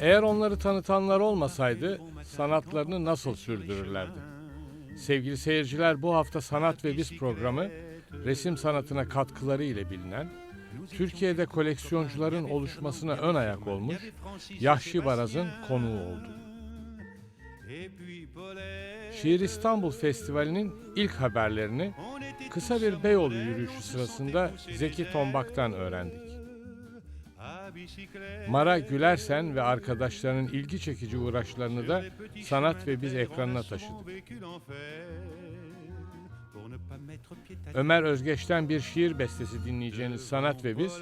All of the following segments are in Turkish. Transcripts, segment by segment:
Eğer onları tanıtanlar olmasaydı sanatlarını nasıl sürdürürlerdi? Sevgili seyirciler bu hafta Sanat ve Biz programı resim sanatına katkıları ile bilinen, Türkiye'de koleksiyoncuların oluşmasına ön ayak olmuş Yahşi Baraz'ın konuğu oldu. Şiir İstanbul Festivali'nin ilk haberlerini kısa bir Beyoğlu yürüyüşü sırasında Zeki Tombak'tan öğrendik. Mara Gülersen ve arkadaşlarının ilgi çekici uğraşlarını da sanat ve biz ekranına taşıdık. Ömer Özgeç'ten bir şiir bestesi dinleyeceğiniz Sanat ve Biz,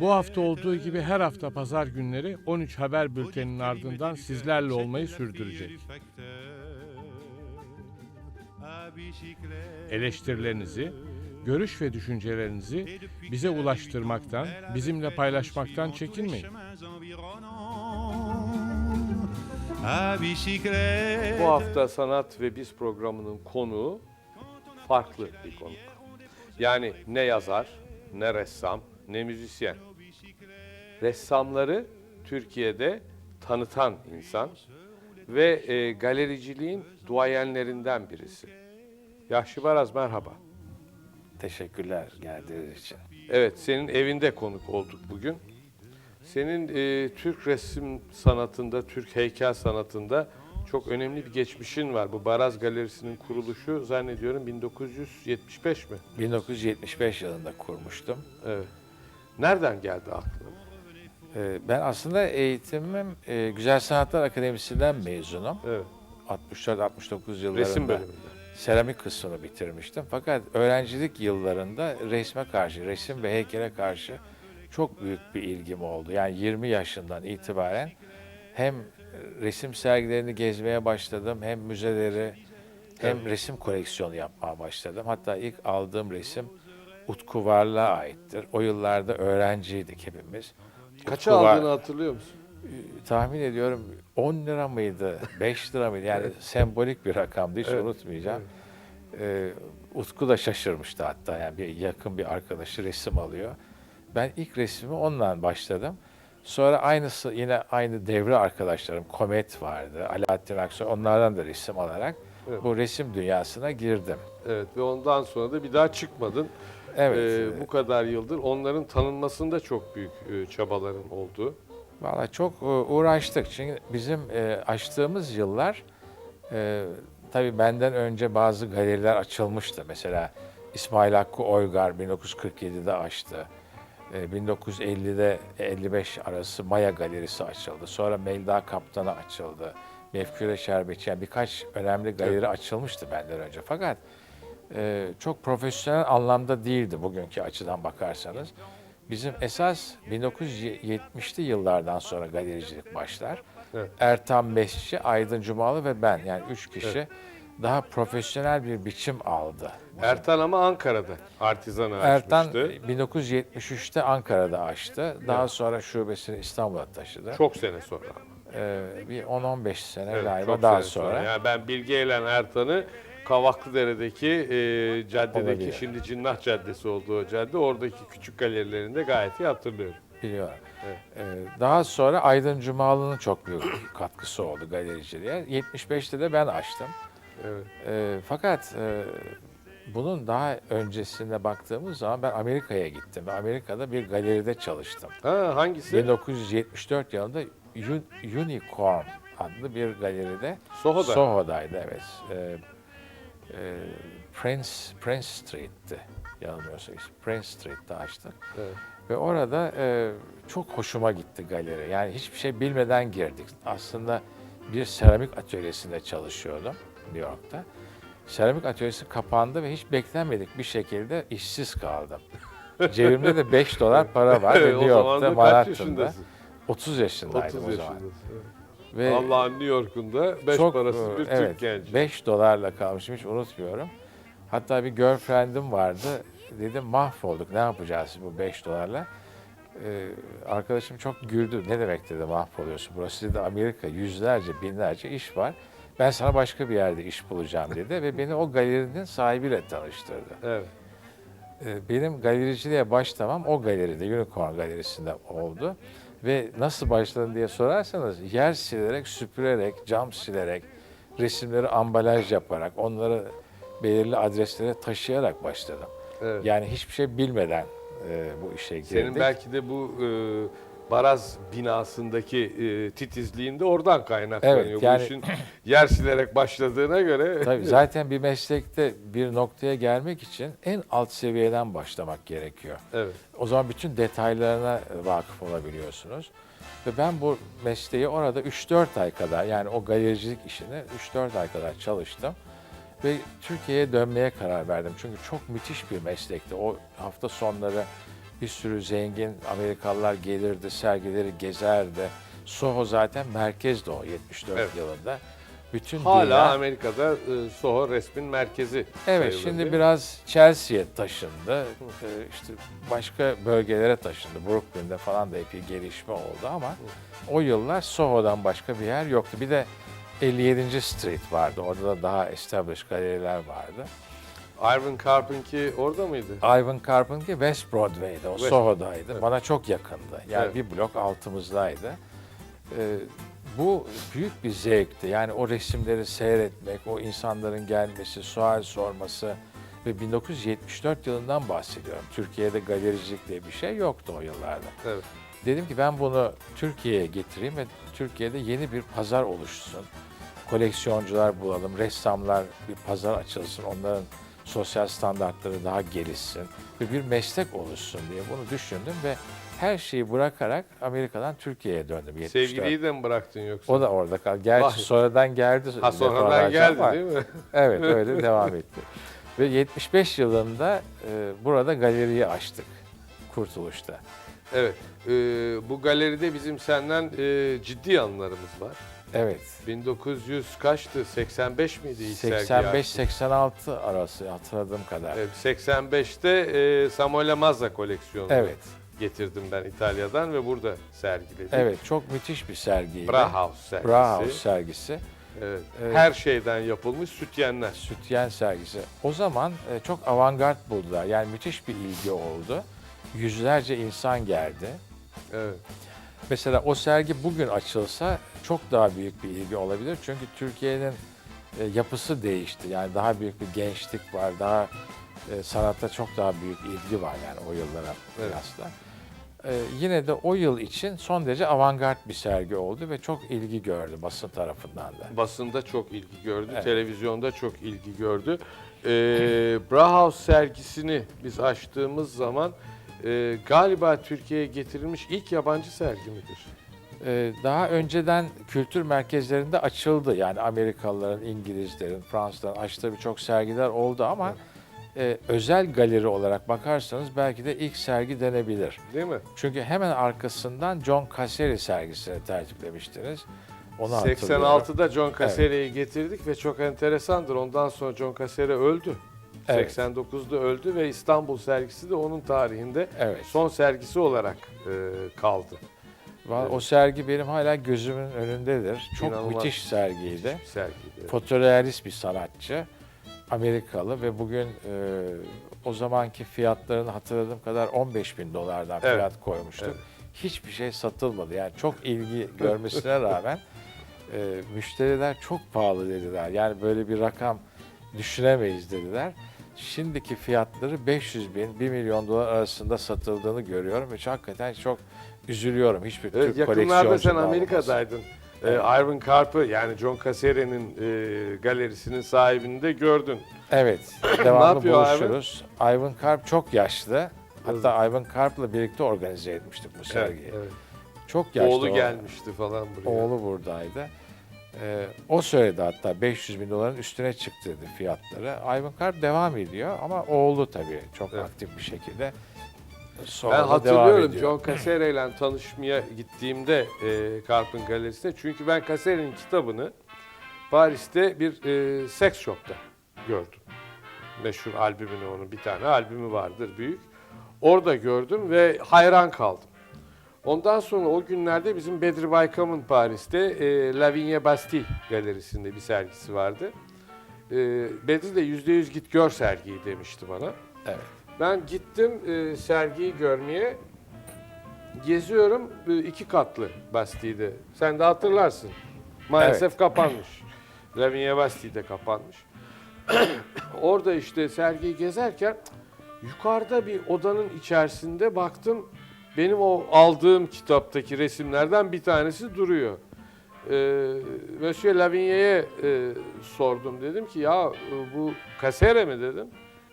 bu hafta olduğu gibi her hafta pazar günleri 13 haber bülteninin ardından sizlerle olmayı sürdürecek. Eleştirilerinizi, görüş ve düşüncelerinizi bize ulaştırmaktan, bizimle paylaşmaktan çekinmeyin. Bu hafta Sanat ve Biz programının konuğu farklı bir konuk. Yani ne yazar, ne ressam, ne müzisyen. Ressamları Türkiye'de tanıtan insan ve e, galericiliğin duayenlerinden birisi. Yahşi Baraz merhaba. Teşekkürler geldiğiniz için. Evet, senin evinde konuk olduk bugün. Senin e, Türk resim sanatında, Türk heykel sanatında çok önemli bir geçmişin var. Bu Baraz Galerisi'nin kuruluşu zannediyorum 1975 mi? 1975 yılında kurmuştum. Evet. Nereden geldi aklına? Ee, Ben aslında eğitimim e, Güzel Sanatlar Akademisi'nden mezunum. Evet. 64-69 yıllarında Resim bölümünde. Seramik kısmını bitirmiştim. Fakat öğrencilik yıllarında resme karşı, resim ve heykele karşı çok büyük bir ilgim oldu. Yani 20 yaşından itibaren hem resim sergilerini gezmeye başladım, hem müzeleri, hem resim koleksiyonu yapmaya başladım. Hatta ilk aldığım resim Utku Varlık'a aittir. O yıllarda öğrenciydik hepimiz. Kaça Utku Var- aldığını hatırlıyor musun? Tahmin ediyorum 10 lira mıydı, 5 lira mıydı? Yani sembolik bir rakamdı, hiç Evet, unutmayacağım. Ee, Utku da şaşırmıştı hatta, yani bir yakın bir arkadaşı resim alıyor. Ben ilk resmimi ondan başladım. Sonra aynısı yine aynı devre arkadaşlarım, Komet vardı, Alaaddin Aksoy, onlardan da resim alarak Evet. bu resim dünyasına girdim. Evet ve ondan sonra da bir daha çıkmadın. Evet, Ee, bu kadar yıldır onların tanınmasında çok büyük e, çabaların oldu. Valla çok e, uğraştık. Çünkü bizim e, açtığımız yıllar e, tabii benden önce bazı galeriler açılmıştı. Mesela İsmail Hakkı Oygar 1947'de açtı. E, 1950'de 55 arası Maya Galerisi açıldı. Sonra Melda Kaptan'a açıldı. Mefkure Şerbetçi. Yani birkaç önemli galeri açılmıştı benden önce. Fakat çok profesyonel anlamda değildi bugünkü açıdan bakarsanız. Bizim esas 1970'li yıllardan sonra galericilik başlar. Evet. Ertan Besçi, Aydın Cumalı ve ben yani üç kişi daha profesyonel bir biçim aldı. Ertan ama Ankara'da artizanı Ertan açmıştı. 1973'te Ankara'da açtı. Daha sonra şubesini İstanbul'a taşıdı. Çok sene sonra. Ee, bir 10-15 sene Evet, galiba daha sene sonra. Yani ben Bilge Elen Ertan'ı Kavaklıdere'deki e, caddedeki Olabilir. şimdi Cinnah Caddesi olduğu cadde oradaki küçük galerilerinde gayet iyi hatırlıyorum. Biliyorum. Evet. Ee, daha sonra Aydın Cumalı'nın çok büyük katkısı oldu galericiliğe. 75'te de ben açtım. Evet. Ee, fakat e, bunun daha öncesine baktığımız zaman ben Amerika'ya gittim. ve Amerika'da bir galeride çalıştım. Ha hangisi? 1974 yılında Un- Unicorn adlı bir galeride Soho'da. Soho'daydı evet. Ee, e, Prince Prince Street'ti yanılmıyorsam. işte. Prince Street'te açtık. Evet. Ve orada e, çok hoşuma gitti galeri. Yani hiçbir şey bilmeden girdik. Aslında bir seramik atölyesinde çalışıyordum New York'ta. Seramik atölyesi kapandı ve hiç beklenmedik bir şekilde işsiz kaldım. Cebimde de 5 dolar para var ve Evet, New York'ta, Manhattan'da. yaşındasın? 30 yaşındaydım 30 o zaman. yaşındasın. evet. Ve Allah'ın New York'unda beş çok, parasız e, bir evet, Türk genci. 5 dolarla kalmışım hiç unutmuyorum. Hatta bir girlfriend'im vardı. Dedim mahvolduk ne yapacağız bu 5 dolarla? Ee, arkadaşım çok güldü. Ne demek dedi mahvoluyorsun. Burası dedi Amerika yüzlerce binlerce iş var. Ben sana başka bir yerde iş bulacağım dedi ve beni o galerinin sahibiyle tanıştırdı. Evet. Ee, benim galericiliğe başlamam o galeride, Unicorn Galerisi'nde oldu. Ve nasıl başladın diye sorarsanız yer silerek, süpürerek, cam silerek, resimleri ambalaj yaparak, onları belirli adreslere taşıyarak başladım. Evet. Yani hiçbir şey bilmeden e, bu işe girdik. Senin belki de bu e, Baraz binasındaki e, titizliğin de oradan kaynaklanıyor. Evet, Bu yani- işin yer silerek başladığına göre. Tabii zaten bir meslekte bir noktaya gelmek için en alt seviyeden başlamak gerekiyor. Evet. O zaman bütün detaylarına vakıf olabiliyorsunuz. Ve ben bu mesleği orada 3-4 ay kadar yani o galericilik işini 3-4 ay kadar çalıştım. Ve Türkiye'ye dönmeye karar verdim. Çünkü çok müthiş bir meslekti. O hafta sonları bir sürü zengin Amerikalılar gelirdi, sergileri gezerdi. Soho zaten merkezdi o 74 Evet. yılında. Bütün Hala dünya- Amerika'da e, Soho resmin merkezi. Evet şimdi biraz Chelsea'ye taşındı. Ee, işte başka bölgelere taşındı. Brooklyn'de falan da epey gelişme oldu ama o yıllar Soho'dan başka bir yer yoktu. Bir de 57. Street vardı. Orada da daha established galeriler vardı. Ivan Karpinki orada mıydı? Ivan Karp'ınki West Broadway'de, o West- Soho'daydı. Evet. Bana çok yakındı. Yani Evet. bir blok altımızdaydı. Ee, bu büyük bir zevkti. Yani o resimleri seyretmek, o insanların gelmesi, sual sorması ve 1974 yılından bahsediyorum. Türkiye'de galericilik diye bir şey yoktu o yıllarda. Evet. Dedim ki ben bunu Türkiye'ye getireyim ve Türkiye'de yeni bir pazar oluşsun. Koleksiyoncular bulalım, ressamlar bir pazar açılsın, onların sosyal standartları daha gelişsin ve bir meslek oluşsun diye bunu düşündüm ve her şeyi bırakarak Amerika'dan Türkiye'ye döndüm 74. Sevgiliyi de mi bıraktın yoksa? O da orada kaldı. Gerçi Vay. sonradan geldi. ha sonradan geldi ama- değil mi? Evet öyle devam etti. Ve 75 yılında e, burada galeriyi açtık Kurtuluş'ta. Evet. E, bu galeride bizim senden e, ciddi anılarımız var. Evet. 1900 kaçtı? 85 miydi ilk sergi? açtın? 85-86 arası hatırladığım kadar. Evet, 85'te e, Samuele Mazza koleksiyonu Evet. getirdim ben İtalya'dan ve burada sergiledim. Evet, çok müthiş bir sergiydi. Brauhaus sergisi. Brauhaus sergisi. Evet. Evet. Her şeyden yapılmış sütyenler. Sütyen sergisi. O zaman e, çok avantgard buldular. Yani müthiş bir ilgi oldu. Yüzlerce insan geldi. Evet. Mesela o sergi bugün açılsa çok daha büyük bir ilgi olabilir. Çünkü Türkiye'nin e, yapısı değişti. Yani daha büyük bir gençlik var. Daha e, sanatta çok daha büyük ilgi var yani o yıllara Evet. kıyasla. E, yine de o yıl için son derece avantgard bir sergi oldu ve çok ilgi gördü basın tarafından da. Basında çok ilgi gördü, Evet. televizyonda çok ilgi gördü. Ee, Brauhaus sergisini biz açtığımız zaman e, galiba Türkiye'ye getirilmiş ilk yabancı sergi midir? Ee, daha önceden kültür merkezlerinde açıldı. Yani Amerikalıların, İngilizlerin, Fransızların açtığı birçok sergiler oldu ama e, özel galeri olarak bakarsanız belki de ilk sergi denebilir. Değil mi? Çünkü hemen arkasından John Casseri sergisini tertiplemiştiniz. Onu hatırlıyorum. 86'da John Casseri'yi getirdik ve çok enteresandır. Ondan sonra John Casseri öldü. Evet. 89'da öldü ve İstanbul sergisi de onun tarihinde Evet. son sergisi olarak e, kaldı. Va-. O sergi benim hala gözümün önündedir. Çok İnanılmaz. müthiş sergiydi. Bir sergiydi. Fotorealist bir sanatçı. Amerikalı ve bugün e, o zamanki fiyatlarını hatırladığım kadar 15 bin dolardan Evet. fiyat koymuştuk. Evet. Hiçbir şey satılmadı. Yani çok ilgi görmesine rağmen e, müşteriler çok pahalı dediler. Yani böyle bir rakam düşünemeyiz dediler. Şimdiki fiyatları 500 bin, 1 milyon dolar arasında satıldığını görüyorum ve hakikaten çok üzülüyorum. Hiçbir Evet, Türk yakınlarda sen da olmaz. Amerika'daydın. Ee, Evet. Ivan Karp'ı yani John Casseri'nin e, galerisinin sahibini de gördün. Evet, devamlı Ivan? buluşuruz. Ivan Karp çok yaşlı. Hatta Ivan Karp'la birlikte organize etmiştik bu sergiyi. evet. Çok yaşlı. Oğlu gelmişti falan buraya. Oğlu buradaydı. Ee, o söyledi hatta 500 bin doların üstüne çıktı dedi fiyatları. Ivan Karp devam ediyor ama oğlu tabii çok Evet. aktif bir şekilde sonra Ben da devam hatırlıyorum ediyor. John Casseri ile tanışmaya gittiğimde e, Karp'ın galerisine. Çünkü ben Casseri'nin kitabını Paris'te bir e, sex shop'ta gördüm. Meşhur albümünü onun bir tane albümü vardır büyük. Orada gördüm ve hayran kaldım. Ondan sonra o günlerde bizim Bedri Baykam'ın Paris'te e, La Vigne Bastille galerisinde bir sergisi vardı. E, Bedri de %100 git gör sergiyi demişti bana. Evet. Ben gittim e, sergiyi görmeye. geziyorum e, iki katlı Bastide'de. Sen de hatırlarsın. Maalesef Evet. kapanmış. Lavigne Bastide kapanmış. Orada işte sergiyi gezerken yukarıda bir odanın içerisinde baktım benim o aldığım kitaptaki resimlerden bir tanesi duruyor. Ee, Monsieur Lavigne'ye e, sordum dedim ki ya e, bu Kasere mi dedim.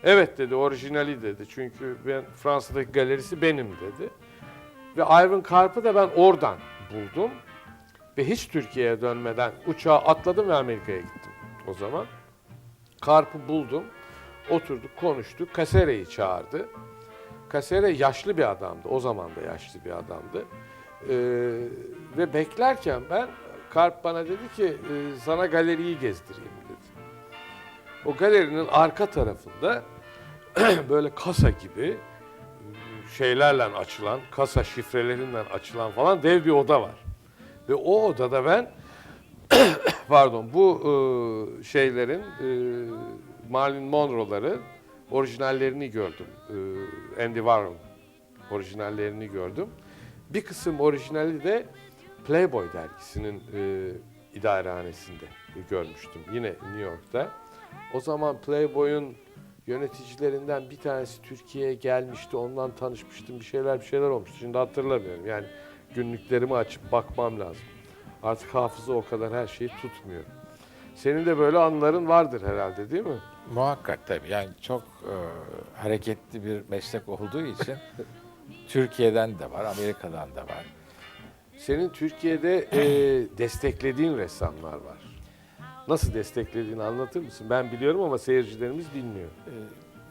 Evet dedi orijinali dedi çünkü ben Fransa'daki galerisi benim dedi. Ve Ivan Karp'ı da ben oradan buldum. Ve hiç Türkiye'ye dönmeden uçağa atladım ve Amerika'ya gittim o zaman. Karp'ı buldum. Oturduk, konuştuk. Kasere'yi çağırdı. Kasere yaşlı bir adamdı. O zaman da yaşlı bir adamdı. Ee, ve beklerken ben Karp bana dedi ki "E, sana galeriyi gezdireyim dedi. O galerinin arka tarafında böyle kasa gibi e, şeylerle açılan, kasa şifrelerinden açılan falan dev bir oda var. Ve o odada ben pardon bu e, şeylerin e, Marilyn Monroe'ları orijinallerini gördüm. E, Andy Warhol orijinallerini gördüm. Bir kısım orijinali de Playboy dergisinin e, idarehanesinde görmüştüm. Yine New York'ta. O zaman Playboy'un yöneticilerinden bir tanesi Türkiye'ye gelmişti. Ondan tanışmıştım. Bir şeyler bir şeyler olmuştu. Şimdi hatırlamıyorum. Yani günlüklerimi açıp bakmam lazım. Artık hafıza o kadar her şeyi tutmuyor. Senin de böyle anıların vardır herhalde değil mi? Muhakkak tabii. Yani çok e, hareketli bir meslek olduğu için Türkiye'den de var, Amerika'dan da var. Senin Türkiye'de e, desteklediğin ressamlar var. Nasıl desteklediğini anlatır mısın? Ben biliyorum ama seyircilerimiz bilmiyor.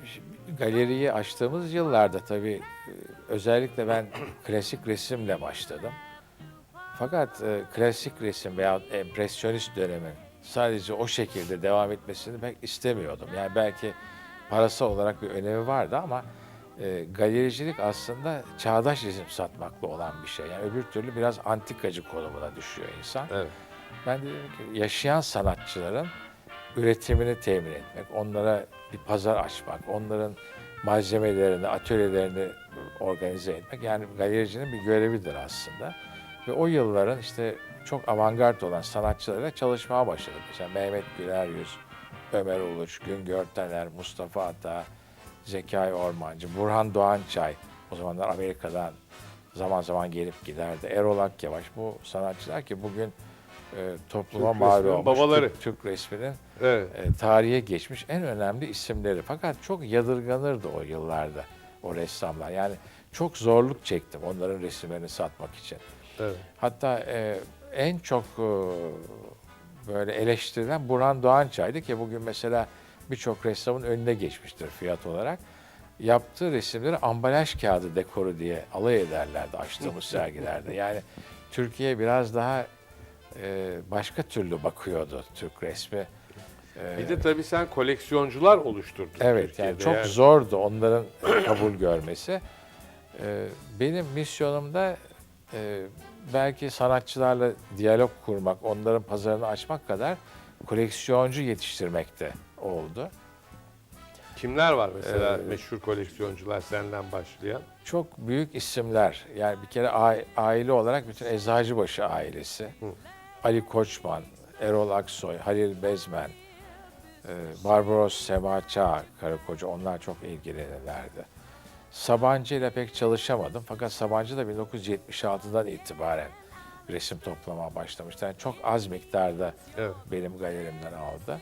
Şimdi Galeriyi açtığımız yıllarda tabii e, özellikle ben klasik resimle başladım. Fakat e, klasik resim veya empresyonist dönemin sadece o şekilde devam etmesini pek istemiyordum. Yani belki parasal olarak bir önemi vardı ama e, galericilik aslında çağdaş resim satmakla olan bir şey. Yani öbür türlü biraz antikacı konumuna düşüyor insan. Evet. Ben de dedim ki yaşayan sanatçıların üretimini temin etmek, onlara bir pazar açmak, onların malzemelerini, atölyelerini organize etmek yani galericinin bir görevidir aslında. Ve o yılların işte çok avantgard olan sanatçılarla çalışmaya başladım. Mesela Mehmet Güler Yüz, Ömer Uluç, Güngör Taner, Mustafa Ata, Zekai Ormancı, Burhan Doğançay, o zamanlar Amerika'dan zaman zaman gelip giderdi. Erol Akyavaş, bu sanatçılar ki bugün e, topluma Türk mal olmuş, babaları. Türk, Türk resminin Evet. e, tarihe geçmiş en önemli isimleri. Fakat çok yadırganırdı o yıllarda o ressamlar. Yani çok zorluk çektim onların resimlerini satmak için. evet. Hatta e, en çok e, böyle eleştirilen Burhan Doğançay'dı ki bugün mesela birçok ressamın önüne geçmiştir fiyat olarak. Yaptığı resimleri ambalaj kağıdı dekoru diye alay ederlerdi açtığımız sergilerde. Yani Türkiye biraz daha e, başka türlü bakıyordu Türk resmi. E, Bir de tabii sen koleksiyoncular oluşturdun. Evet yani Türkiye'de. çok zordu onların kabul görmesi. Benim misyonumda belki sanatçılarla diyalog kurmak, onların pazarını açmak kadar koleksiyoncu yetiştirmekte oldu. Kimler var mesela Ee, meşhur koleksiyoncular senden başlayan? Çok büyük isimler, yani bir kere aile olarak bütün Eczacıbaşı ailesi, Ali Koçman, Erol Aksoy, Halil Bezmen, e, Barbaros Sema Çağ, karı koca onlar çok ilgilenirlerdi. Sabancı ile pek çalışamadım fakat Sabancı da 1976'dan itibaren resim toplamaya başlamıştı. Yani çok az miktarda Evet. benim galerimden aldı.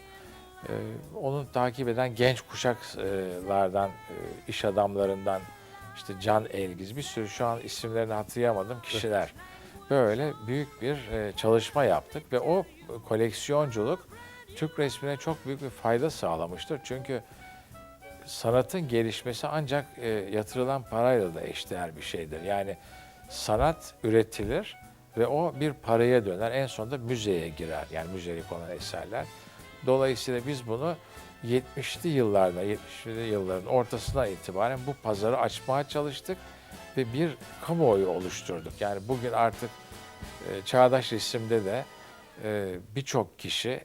Ee, onu takip eden genç kuşaklardan, e, iş adamlarından işte Can Elgiz bir sürü şu an isimlerini hatırlayamadığım kişiler. Böyle büyük bir e, çalışma yaptık ve o koleksiyonculuk Türk resmine çok büyük bir fayda sağlamıştır. Çünkü sanatın gelişmesi ancak e, yatırılan parayla da eşdeğer bir şeydir. Yani sanat üretilir ve o bir paraya döner. En sonunda müzeye girer. Yani müzelik olan eserler. Dolayısıyla biz bunu 70'li yıllarda, 70'li yılların ortasına itibaren bu pazarı açmaya çalıştık ve bir kamuoyu oluşturduk. Yani bugün artık e, çağdaş resimde de e, birçok kişi e,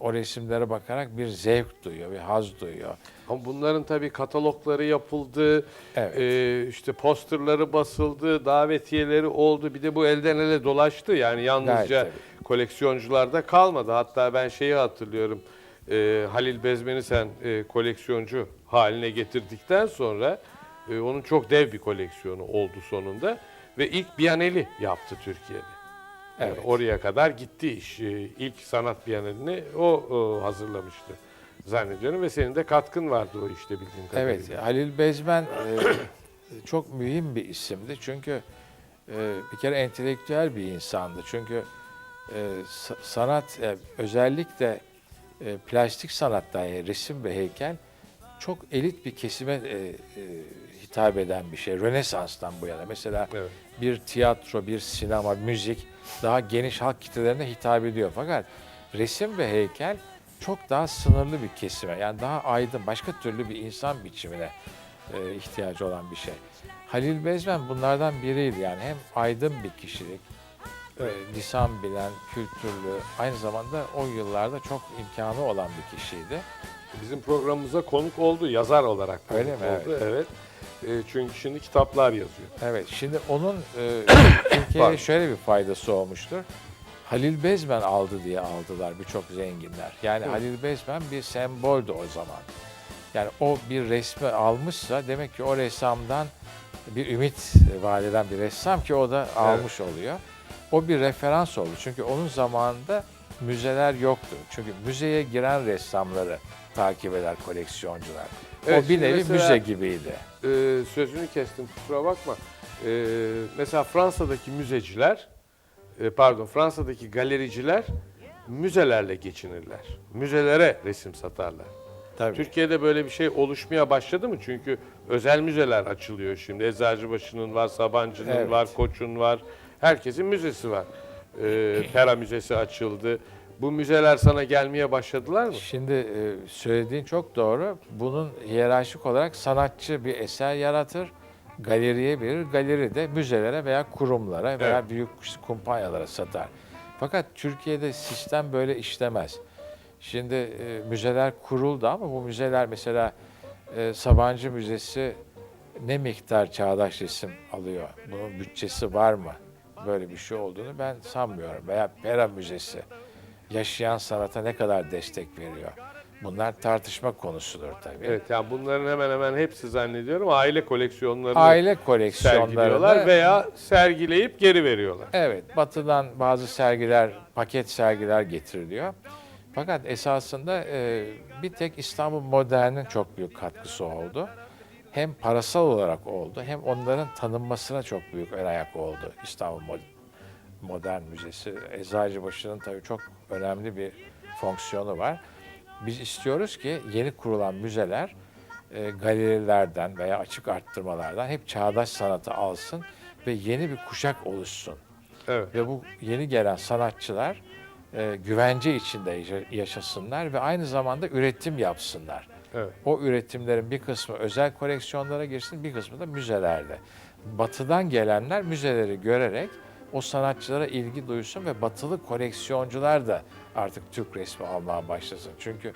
o resimlere bakarak bir zevk duyuyor, bir haz duyuyor. Ama bunların tabii katalogları yapıldı, Evet. e, işte posterları basıldı, davetiyeleri oldu. Bir de bu elden ele dolaştı. Yani yalnızca Gayet koleksiyoncularda kalmadı. Hatta ben şeyi hatırlıyorum. e, Halil Bezmen'i sen e, koleksiyoncu haline getirdikten sonra e, onun çok dev bir koleksiyonu oldu sonunda. Ve ilk Biyaneli yaptı Türkiye'de. Yani Evet. oraya kadar gitti iş. E, İlk sanat Biyaneli'ni o e, hazırlamıştı zannediyorum ve senin de katkın vardı o işte bildiğim kadarıyla. Evet, Halil Bezmen e, çok mühim bir isimdi. Çünkü e, bir kere entelektüel bir insandı. Çünkü e, sa- sanat, e, özellikle e, plastik sanatta, yani resim ve heykel çok elit bir kesime e, e, hitap eden bir şey. Rönesans'tan bu yana. Mesela Evet. bir tiyatro, bir sinema, müzik daha geniş halk kitlelerine hitap ediyor. Fakat resim ve heykel çok daha sınırlı bir kesime, yani daha aydın, başka türlü bir insan biçimine e, ihtiyacı olan bir şey. Halil Bezmen bunlardan biriydi yani hem aydın bir kişilik, e, lisan bilen, kültürlü, aynı zamanda o yıllarda çok imkanı olan bir kişiydi. Bizim programımıza konuk oldu yazar olarak. konuk Öyle mi? Oldu. Evet. E, çünkü şimdi kitaplar yazıyor. Evet, şimdi onun e, Pardon. Türkiye'ye şöyle bir faydası olmuştur. Halil Bezmen aldı diye aldılar birçok zenginler. Yani Evet. Halil Bezmen bir semboldü o zaman. Yani o bir resmi almışsa demek ki o ressamdan bir ümit vaat eden bir ressam ki o da almış oluyor. O bir referans oldu. Çünkü onun zamanında müzeler yoktu. Çünkü müzeye giren ressamları takip eder koleksiyoncular. Evet, o bir nevi mesela- müze gibiydi. E, sözünü kestim kusura bakma. E, mesela Fransa'daki müzeciler, pardon Fransa'daki galericiler müzelerle geçinirler. Müzelere resim satarlar. Tabii. Türkiye'de böyle bir şey oluşmaya başladı mı? Çünkü özel müzeler açılıyor şimdi. Eczacıbaşı'nın var, Sabancı'nın Evet. var, Koç'un var. Herkesin müzesi var. Ee, Pera Müzesi açıldı. Bu müzeler sana gelmeye başladılar mı? Şimdi e, söylediğin çok doğru. Bunun hiyerarşik olarak sanatçı bir eser yaratır, galeriye verir, galeri de müzelere veya kurumlara veya Evet. büyük kumpanyalara satar. Fakat Türkiye'de sistem böyle işlemez. Şimdi e, müzeler kuruldu ama bu müzeler mesela e, Sabancı Müzesi ne miktar çağdaş resim alıyor? Bunun bütçesi var mı? Böyle bir şey olduğunu ben sanmıyorum. Veya Pera Müzesi yaşayan sanata ne kadar destek veriyor? Bunlar tartışma konusudur tabii. Evet yani bunların hemen hemen hepsi zannediyorum aile koleksiyonlarını Aile sergiliyorlar koleksiyonlarında veya sergileyip geri veriyorlar. Evet, batıdan bazı sergiler, paket sergiler getiriliyor. Fakat esasında e, bir tek İstanbul Modern'in çok büyük katkısı oldu. Hem parasal olarak oldu, hem onların tanınmasına çok büyük ön ayak oldu İstanbul Mo- Modern Müzesi. Eczacıbaşı'nın tabii çok önemli bir fonksiyonu var. Biz istiyoruz ki yeni kurulan müzeler e, galerilerden veya açık arttırmalardan hep çağdaş sanatı alsın ve yeni bir kuşak oluşsun. Evet. Ve bu yeni gelen sanatçılar e, güvence içinde yaşa- yaşasınlar ve aynı zamanda üretim yapsınlar. Evet. O üretimlerin bir kısmı özel koleksiyonlara girsin, bir kısmı da müzelerde. Batıdan gelenler müzeleri görerek o sanatçılara ilgi duysun ve batılı koleksiyoncular da artık Türk resmi almaya başlasın. Çünkü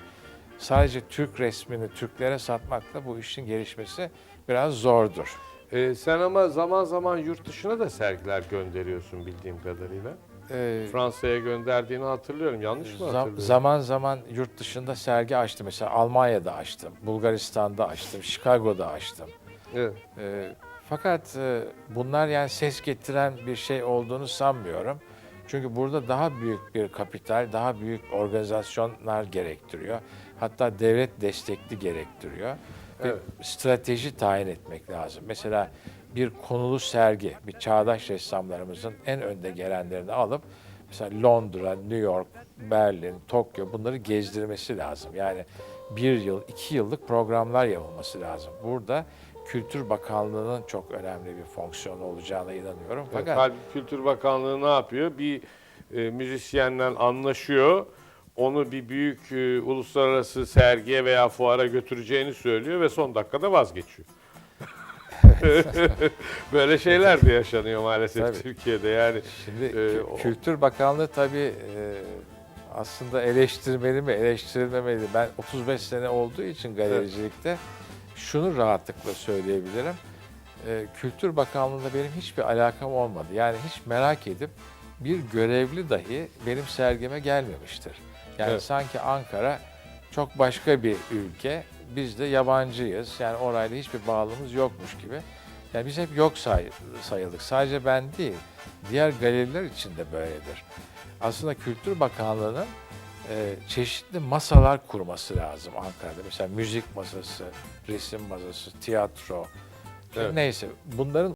sadece Türk resmini Türklere satmakla bu işin gelişmesi biraz zordur. Ee, sen ama zaman zaman yurt dışına da sergiler gönderiyorsun bildiğim kadarıyla. Ee, Fransa'ya gönderdiğini hatırlıyorum. Yanlış mı hatırlıyorum? zaman zaman yurt dışında sergi açtım. Mesela Almanya'da açtım, Bulgaristan'da açtım, Chicago'da açtım. Evet. Ee, fakat e, bunlar yani ses getiren bir şey olduğunu sanmıyorum. Çünkü burada daha büyük bir kapital, daha büyük organizasyonlar gerektiriyor. Hatta devlet destekli gerektiriyor. Ve Evet. strateji tayin etmek lazım. Mesela bir konulu sergi, bir çağdaş ressamlarımızın en önde gelenlerini alıp mesela Londra, New York, Berlin, Tokyo bunları gezdirmesi lazım. Yani bir yıl, iki yıllık programlar yapılması lazım. Burada Kültür Bakanlığı'nın çok önemli bir fonksiyonu olacağına inanıyorum. Evet, Fakat Halbuki Kültür Bakanlığı ne yapıyor? Bir e, müzisyenle anlaşıyor. Onu bir büyük e, uluslararası sergiye veya fuara götüreceğini söylüyor ve son dakikada vazgeçiyor. Böyle şeyler de yaşanıyor maalesef Tabii. Türkiye'de yani. Şimdi Kü- o- Kültür Bakanlığı tabii e, aslında eleştirmeli mi, eleştirilmemeli mi? Ben 35 sene olduğu için galericilikte şunu rahatlıkla söyleyebilirim. Ee, Kültür Bakanlığı'nda benim hiçbir alakam olmadı. Yani hiç merak edip bir görevli dahi benim sergime gelmemiştir. Yani Evet. sanki Ankara çok başka bir ülke. Biz de yabancıyız. Yani orayla hiçbir bağlılığımız yokmuş gibi. Yani biz hep yok say- sayıldık. Sadece ben değil, diğer galeriler için de böyledir. Aslında Kültür Bakanlığı'nın e, çeşitli masalar kurması lazım Ankara'da. Mesela müzik masası, resim masası, tiyatro, Evet. neyse. Bunların